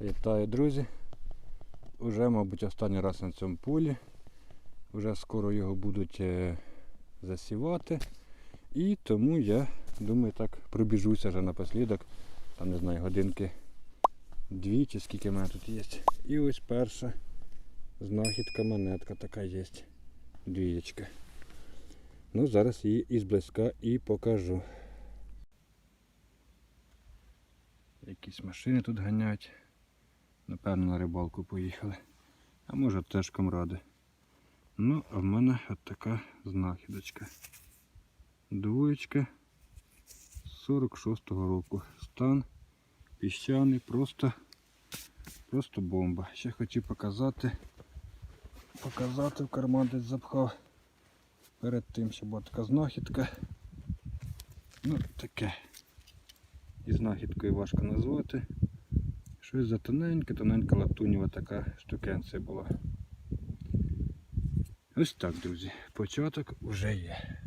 Вітаю, друзі. Уже, мабуть, останній раз на цьому полі. Вже скоро його будуть е, засівати. І тому я думаю так пробіжуся вже напослідок. Там не знаю, годинки дві чи скільки в мене тут є. І ось перша знахідка, монетка така є. Двієчка. Ну, зараз її із близька і покажу. Якісь машини тут ганяють. Напевно, на рибалку поїхали. А може теж комради. Ну, а в мене от така знахідочка. Двоєчка 46-го року. Стан піщаний, просто, просто бомба. Ще хотів показати. Показати в карман десь запхав. Перед тим, що була така знахідка. Ну, таке. І знахідкою важко назвати. Щось за тоненьке, тоненька латунєва така штукенція була. Ось так, друзі. Початок вже є.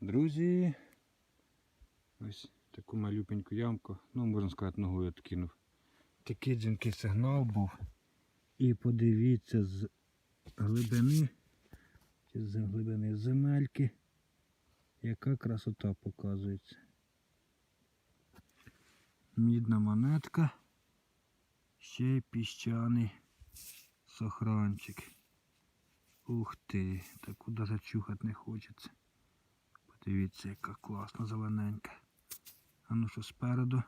Друзі, ось таку малюпеньку ямку, ну можна сказати, ногою відкинув. Такий дзвінкий сигнал був. І подивіться з глибини, з глибини земельки, яка красота показується. Мідна монетка, ще й піщаний сохранчик. Ух ти, таку даже чухати не хочеться. Подивіться, яка класна зелененька. А ну що спереду?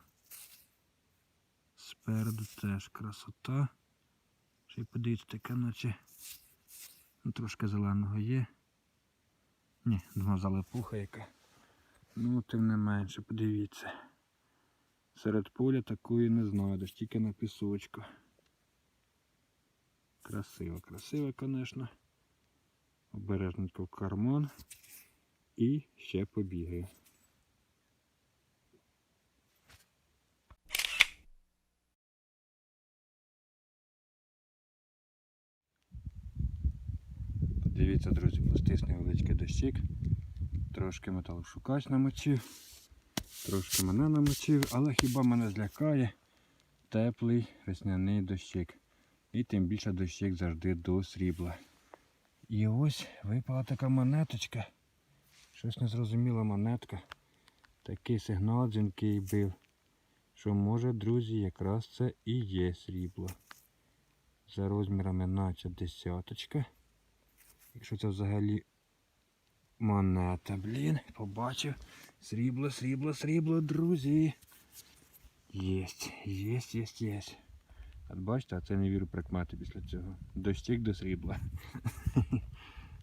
Спереду теж красота. Ще й подивіться, таке наче трошки зеленого є. Ні, два залипуха яка. Ну, тим не менше, подивіться. Серед поля такої не знайдеш, тільки на пісочку. Красиво, красиво, звісно. Обережненько в карман. І ще побігаю. Подивіться, друзі, пустись невеличкий дощик. Трошки металошукач намочив, трошки мене намочив, але хіба мене злякає теплий весняний дощик. І тим більше дощик завжди до срібла. І ось випала така монеточка. Щось незрозуміла монетка. Такий сигнал дзвінкий бив. Що може, друзі, якраз це і є срібло. За розмірами наче десяточка. Якщо це взагалі монета, блін, побачив. Срібло, срібло, срібло, друзі. Єсть, єсть, єсть, єсть. От бачите, а це не вірю прикмети після цього. Дощик до срібла.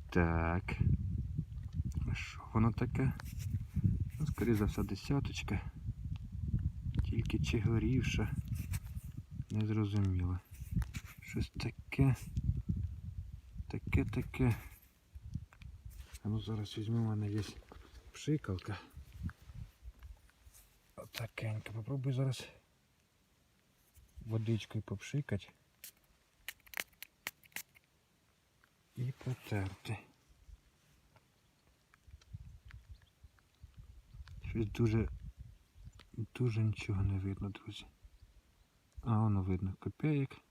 Так. А що воно таке? Ну, скоріше за все, десяточка. Тільки чи горівша. Не зрозуміло. Щось таке. Таке таке. А ну зараз візьму, у мене є пшикалка. Отакенька. Попробуй зараз водичкою попшикати. І потерти. Щось дуже, дуже нічого не видно, друзі. А воно видно копеєк.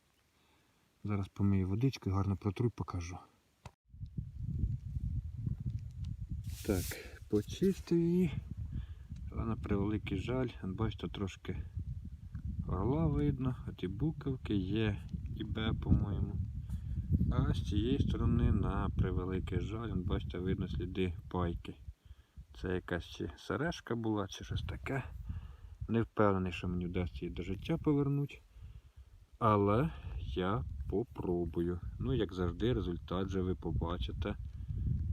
Зараз помию водичкою, гарно протру покажу. Так, почистив її. Але на превеликий жаль, бачите, трошки орла видно, от і буковки є, і Б, по-моєму. А з цієї сторони, на превеликий жаль, бачите, видно сліди пайки. Це якась чи сережка була, чи щось таке. Не впевнений, що мені вдасться її до життя повернути. Але я попробую. Ну, як завжди, результат же ви побачите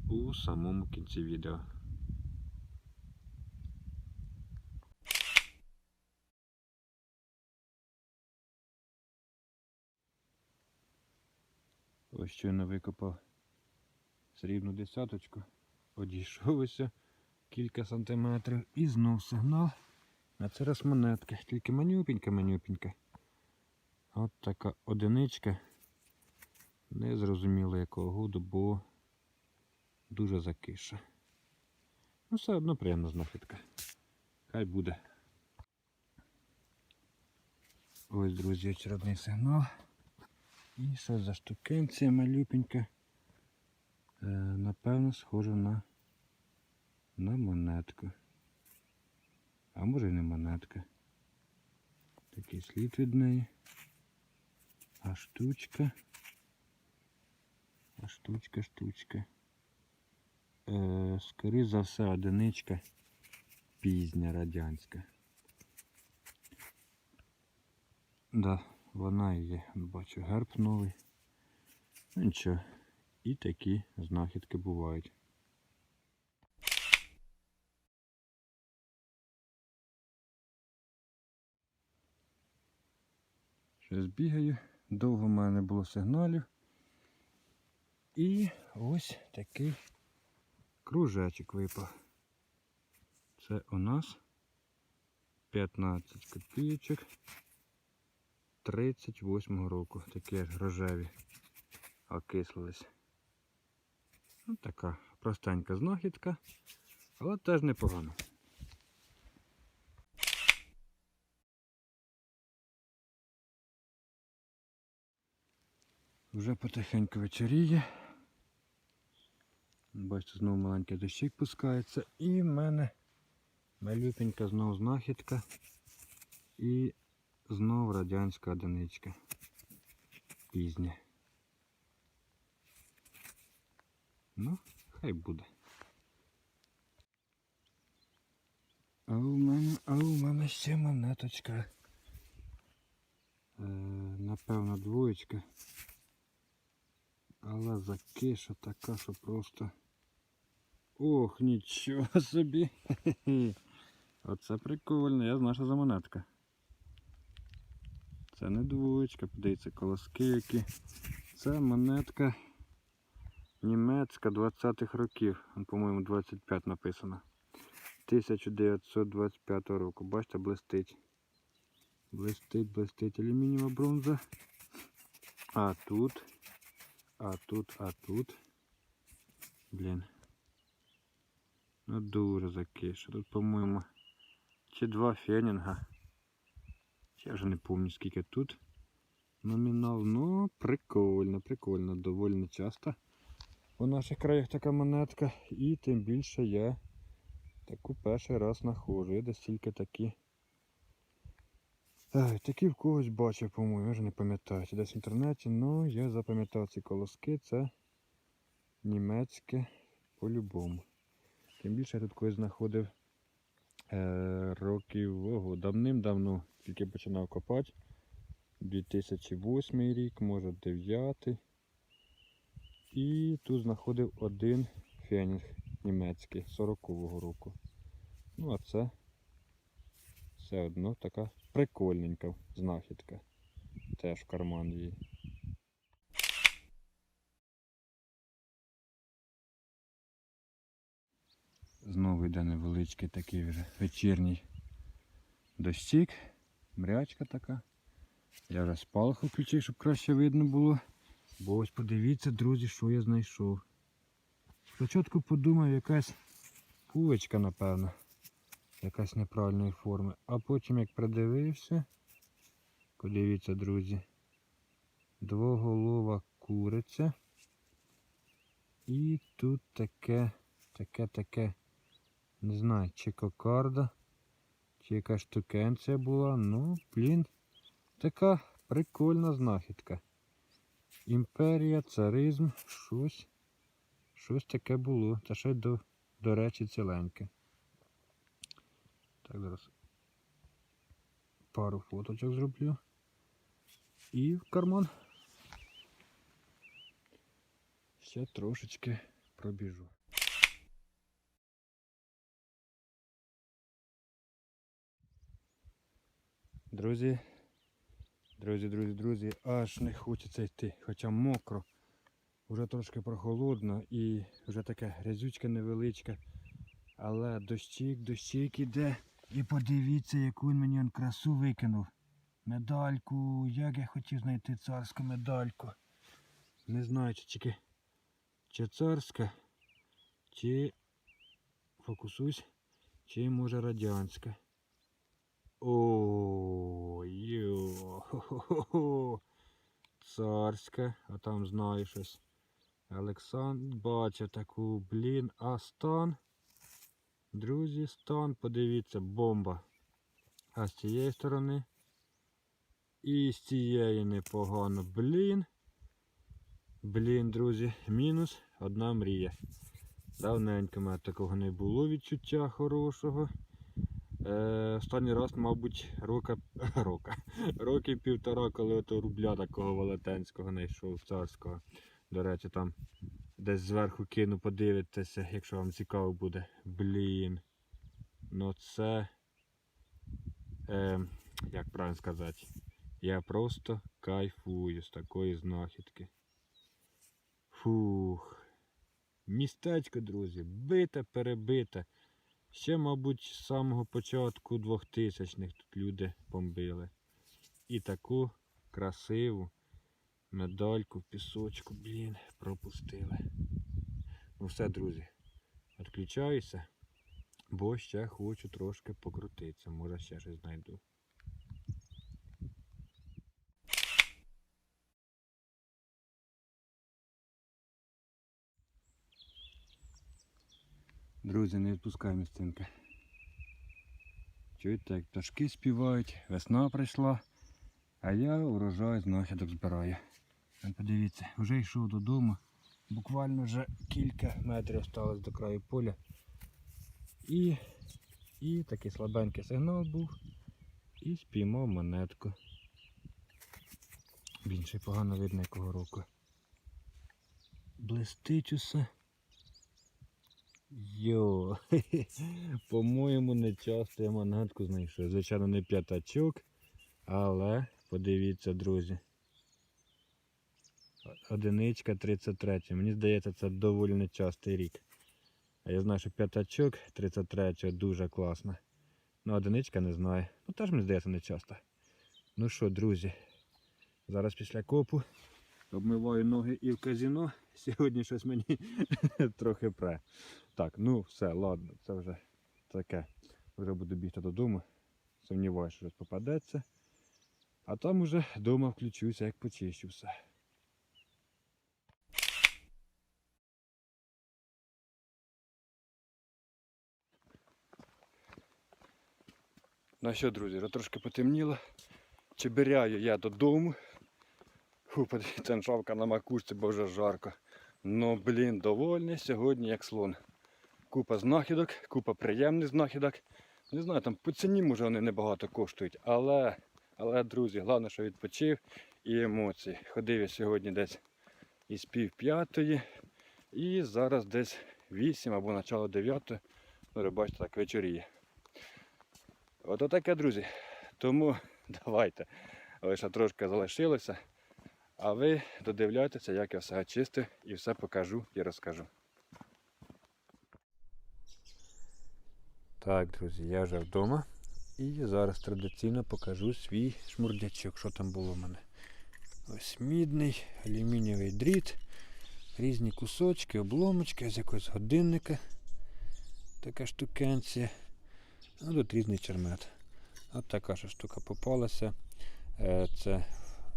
у самому кінці відео. Ось щойно викопав срібну десяточку, одійшовся кілька сантиметрів і знов сигнал. А це раз монетка, тільки манюпінька-манюпінька. От така одиничка. Не зрозуміло якого году, бо дуже закиша. Ну, все одно приємна знахідка. Хай буде. Ось, друзі, очередний сигнал. І що за штукенція малюпенька. Е, напевно, схоже на, на монетку. А може і не монетка. Такий слід від неї. А штучка. А штучка, штучка. Е, скоріше за все, одиничка пізня радянська. Да, вона є. Бачу, герб новий. Ну нічого. І такі знахідки бувають. Щось бігаю. Довго в мене не було сигналів. І ось такий кружечок випав. Це у нас 15 копійочок 38 року. Такі рожеві окислились. Ну, така простенька знахідка, але теж непогано. Вже потихеньку вечоріє. Бачите, знову маленький дощик пускається. І в мене малюпенька знову знахідка. І знов радянська одиничка. Пізня. Ну, хай буде. А у мене, а у мене ще монеточка. Е, напевно, двоєчка. Але закиша така, що просто. Ох, нічого собі. Хе-хе. Оце прикольно, я знаю, що за монетка. Це не двоєчка, подивіться, колоски які. Це монетка німецька 20-х років. По-моєму, 25 написано. 1925 року. Бачите, блистить. Блистить, блистить алюмінієва бронза. А тут. А тут, а тут. Блін. Ну дуже закише. Тут, по-моєму, чи два фенінга. Я вже не пам'ятаю, скільки тут. Номінал, ну прикольно, прикольно, доволі часто. У наших краях така монетка. І тим більше я таку перший раз знаходжу. Я десь тільки такі. Ай, такі в когось бачив, по-моєму, я вже не пам'ятаю. Чи десь в інтернеті, ну я запам'ятав ці колоски, це німецьке по-любому. Тим більше я тут когось знаходив е, років давним-давно, тільки починав копати. 2008 рік, може 9. І тут знаходив один фенінг німецький 40-го року. Ну а це все одно така прикольненька знахідка. Теж в карман її. Знову йде невеличкий такий вже вечірній дощик, мрячка така. Я вже спалах включив, щоб краще видно було. Бо ось подивіться, друзі, що я знайшов. Спочатку подумав, якась пулечка, напевно. Якась неправильної форми. А потім як придивився, подивіться, друзі, двоголова куриця. І тут таке, таке, таке, не знаю, чи кокарда, чи яка штукенція була. Ну, блін, така прикольна знахідка. Імперія, царизм, щось, щось таке було. Та ще до, до речі ціленьке. Так, зараз пару фоточок зроблю. І в карман. Ще трошечки пробіжу. Друзі, друзі, друзі, друзі, аж не хочеться йти, хоча мокро. Вже трошки прохолодно і вже така грязючка невеличка. Але дощик, дощик іде. І подивіться, яку він мені он красу викинув. Медальку, як я хотів знайти царську медальку. Не знаю, чи тільки чи царська, Чи фокусусь, чи може радянська. О, йо. Царська, а там знаю щось. Олександр бачив таку, блін, а стан. Друзі, стан, подивіться, бомба. А з цієї сторони. І з цієї непогано. Блін. Блін, друзі, мінус одна мрія. Давненько в мене такого не було відчуття хорошого. Е, останній раз, мабуть, рока, рока, років півтора, коли ото рубля такого велетенського знайшов царського. До речі, там десь зверху кину, подивитися, якщо вам цікаво буде. Блін. Ну це. Е, як правильно сказати? Я просто кайфую з такої знахідки. Фух. Містечко, друзі, бите, перебите. Ще, мабуть, з самого початку 2000-х тут люди бомбили. І таку красиву медальку в пісочку, блін, пропустили. Ну все, друзі, відключаюся, бо ще хочу трошки покрутитися. Може ще щось знайду. Друзі, не відпускай місцинки. Чуєте, як пташки співають, весна прийшла, а я урожай знахідок збираю. Ви Подивіться, вже йшов додому. Буквально вже кілька метрів осталось до краю поля. І, і такий слабенький сигнал був. І спіймав монетку. Блін, ще погано видно якого року. Блистить усе. Йо, по-моєму, не часто я монетку знайшов. Звичайно, не п'ятачок, але подивіться, друзі. Одиничка 33. Мені здається, це доволі нечастий рік. А я знаю, що п'ятачок 33 дуже класно. Ну, одиничка не знаю. Ну теж мені здається не часто. Ну що, друзі, зараз після копу обмиваю ноги і в казіно. Сьогодні щось мені трохи пре. Так, ну все, ладно, це вже таке. Вже буду бігти додому. Сумніваюся, що щось попадеться. А там уже вдома включуся, як почищу все. Ну а що, друзі, трошки потемніло. Чебиряю я додому. Фу, подивіться, на макушці, бо вже жарко. Ну, блін, довольний сьогодні як слон. Купа знахідок, купа приємних знахідок. Не знаю, там по ціні може вони небагато коштують, але, але друзі, головне, що відпочив і емоції. Ходив я сьогодні десь із пів п'ятої і зараз десь 8 або начало 9. Ну, бачите, так вечоріє. Ото таке, друзі. Тому давайте. Лише трошки залишилося. А ви додивляйтеся, як я все очистив і все покажу і розкажу. Так, друзі, я вже вдома. І зараз традиційно покажу свій шмурдячок, що там було в мене. Ось мідний, алюмінієвий дріт, різні кусочки, обломочки з якогось годинника. Така штукенція. Ну, тут різний чермет. От така ж штука попалася. Е, Це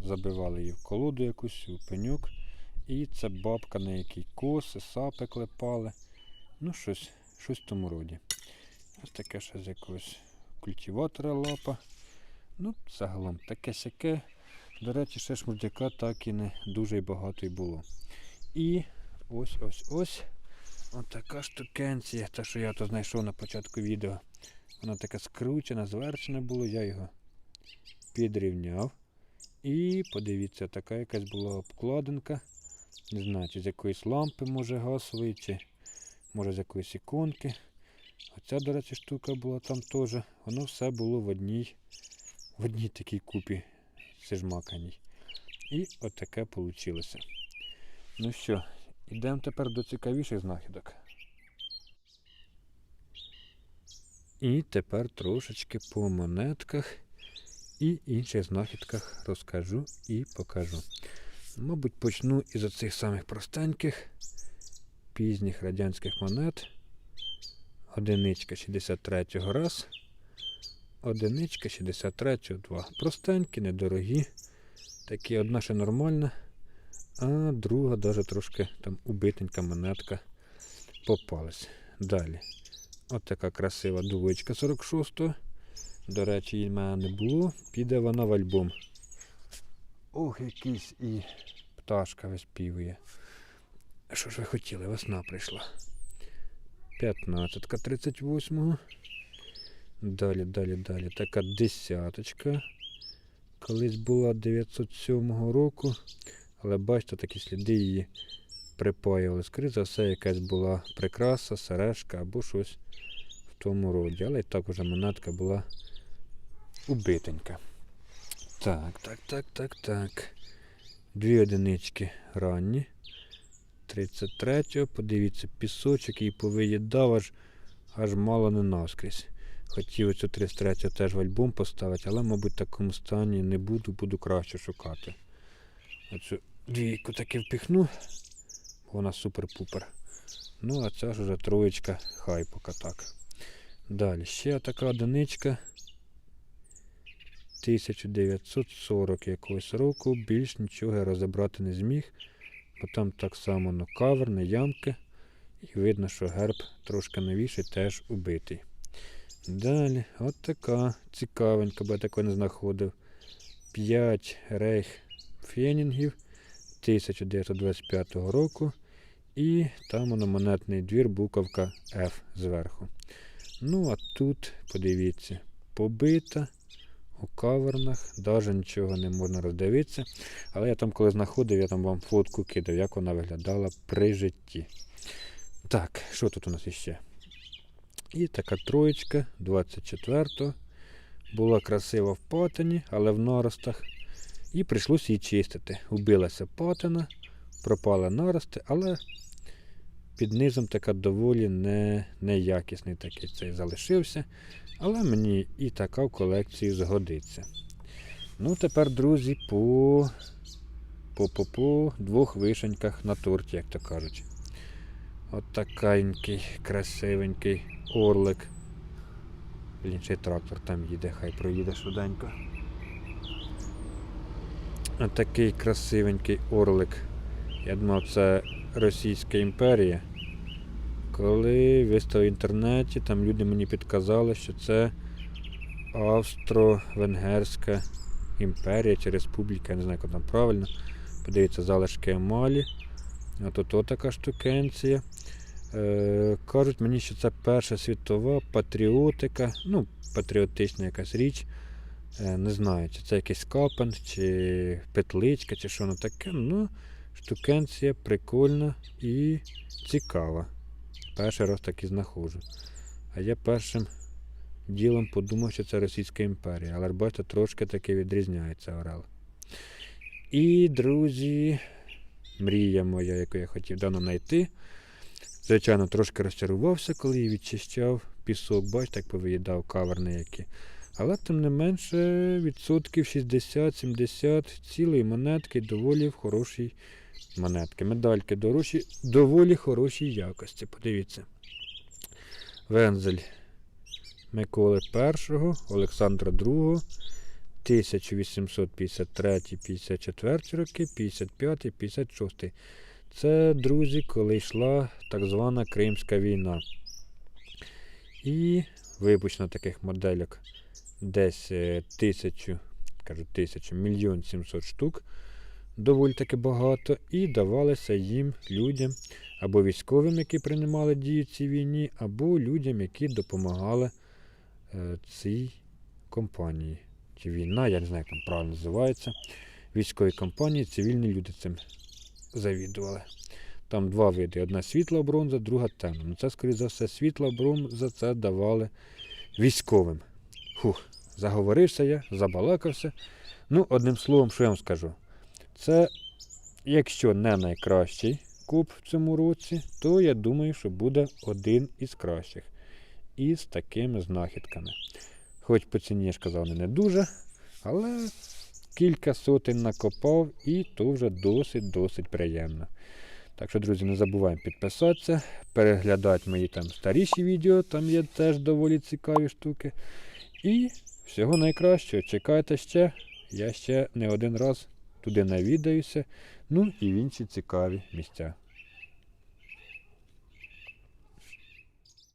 забивали її в колоду якусь, у пеньок. І це бабка, на якій коси, сапи клепали. Ну, щось, щось в тому роді. Ось таке ще з якогось культиватора лапа. Ну, загалом таке сяке. До речі, ще шмурдяка так і не дуже багато й було. І ось ось ось. Ось така штукенція, та що я то знайшов на початку відео. Вона така скручена, зверчена було, я його підрівняв. І подивіться, така якась була обкладинка. Не знаю, чи з якоїсь лампи, може гасової, чи може з якоїсь іконки. Оця, до речі, штука була там теж. Воно все було в одній в одній такій купі сижмаканій. І отаке вийшло. Ну що, йдемо тепер до цікавіших знахідок. І тепер трошечки по монетках і інших знахідках розкажу і покажу. Мабуть, почну із оцих самих простеньких. пізніх радянських монет. Одиничка 63-го раз. Одиничка 63-го два. Простенькі, недорогі. Такі одна ще нормальна, а друга даже трошки там убитенька монетка попалась. Далі. От така красива дувичка 46-го. До речі, її в мене не було. Піде вона в альбом. Ох, якийсь і пташка виспівує. Що ж ви хотіли? Весна прийшла. 15 38-го. Далі, далі, далі. Така десяточка. Колись була 907 року. Але бачите, такі сліди її припаювали. Скоріше за все, якась була прикраса, сережка або щось в тому роді. Але і так уже монетка була убитенька. Так, так, так, так, так. Дві одинички ранні. 33-го, подивіться, пісочок її повиїдав аж, аж мало не наскрізь. Хотів цю 33 теж в альбом поставити, але, мабуть, в такому стані не буду, буду краще шукати. Оцю двійку таки впіхну, вона супер-пупер. Ну, а ця ж уже троєчка, хай поки так. Далі, ще така одиничка. 1940 якогось року, більш нічого я розібрати не зміг, бо там так само ну, кавер, не ямки. І видно, що герб трошки новіший, теж убитий. Далі, от така цікавенька, бо я такої не знаходив. 5 рейх фенінгів 1925 року. І там воно монетний двір, буковка F зверху. Ну, а тут, подивіться, побита у кавернах, навіть нічого не можна роздивитися. Але я там, коли знаходив, я там вам фотку кидав, як вона виглядала при житті. Так, що тут у нас іще? І така троєчка 24-го. Була красива в патині, але в наростах. І прийшлося її чистити. Убилася патина, пропали нарости, але під низом така доволі не, неякісний такий цей залишився. Але мені і така в колекцію згодиться. Ну, тепер, друзі, по, по, по, по двох вишеньках на торті, як то кажуть. От такенький, красивенький орлик. Блін, ще трактор там їде, хай проїде швиденько. От такий красивенький орлик. Я думав, це Російська імперія. Коли виставив в інтернеті, там люди мені підказали, що це Австро-Венгерська імперія чи республіка, я не знаю, як там правильно. Подивіться, залишки емалі. От ото така штукенція. Е, кажуть мені, що це Перша світова патріотика, ну, патріотична якась річ. Е, не знаю, чи це якийсь капан, чи петличка, чи що воно таке. Ну, штукенція прикольна і цікава. Перший раз так і знаходжу. А я першим ділом подумав, що це Російська імперія. Але бачите, трошки таки відрізняється Орел. І, друзі, мрія моя, яку я хотів давно знайти. Звичайно, трошки розчарувався, коли її відчищав. Пісок, бачите, як повиїдав каверни які. Але тим не менше, відсотків 60-70 цілої монетки доволі в хорошій монетки. Медальки дорожчі, доволі хорошій якості. Подивіться. Вензель Миколи І, Олександра II, 1853-54 роки, 55-56. Це, друзі, коли йшла так звана Кримська війна. І випущено таких моделек десь е, тисячу, кажу тисячу, мільйон сімсот штук, доволі таки багато, і давалися їм людям або військовим, які приймали дію в цій війні, або людям, які допомагали е, цій компанії. Чи війна, я не знаю, як там правильно називається. Військові компанії, цивільні люди цим завідували. Там два види: одна світла бронза, друга темна. Ну це, скоріше за все, світла бронза це давали військовим. Фух, заговорився я, забалакався. Ну, одним словом, що я вам скажу? Це, якщо не найкращий куб в цьому році, то я думаю, що буде один із кращих. Із такими знахідками. Хоч по ціні я ж казав, не дуже, але кілька сотень накопав і то вже досить-досить приємно. Так що, друзі, не забуваємо підписатися, переглядати мої там старіші відео, там є теж доволі цікаві штуки. І всього найкращого. Чекайте ще. Я ще не один раз туди навідаюся. Ну і в інші цікаві місця.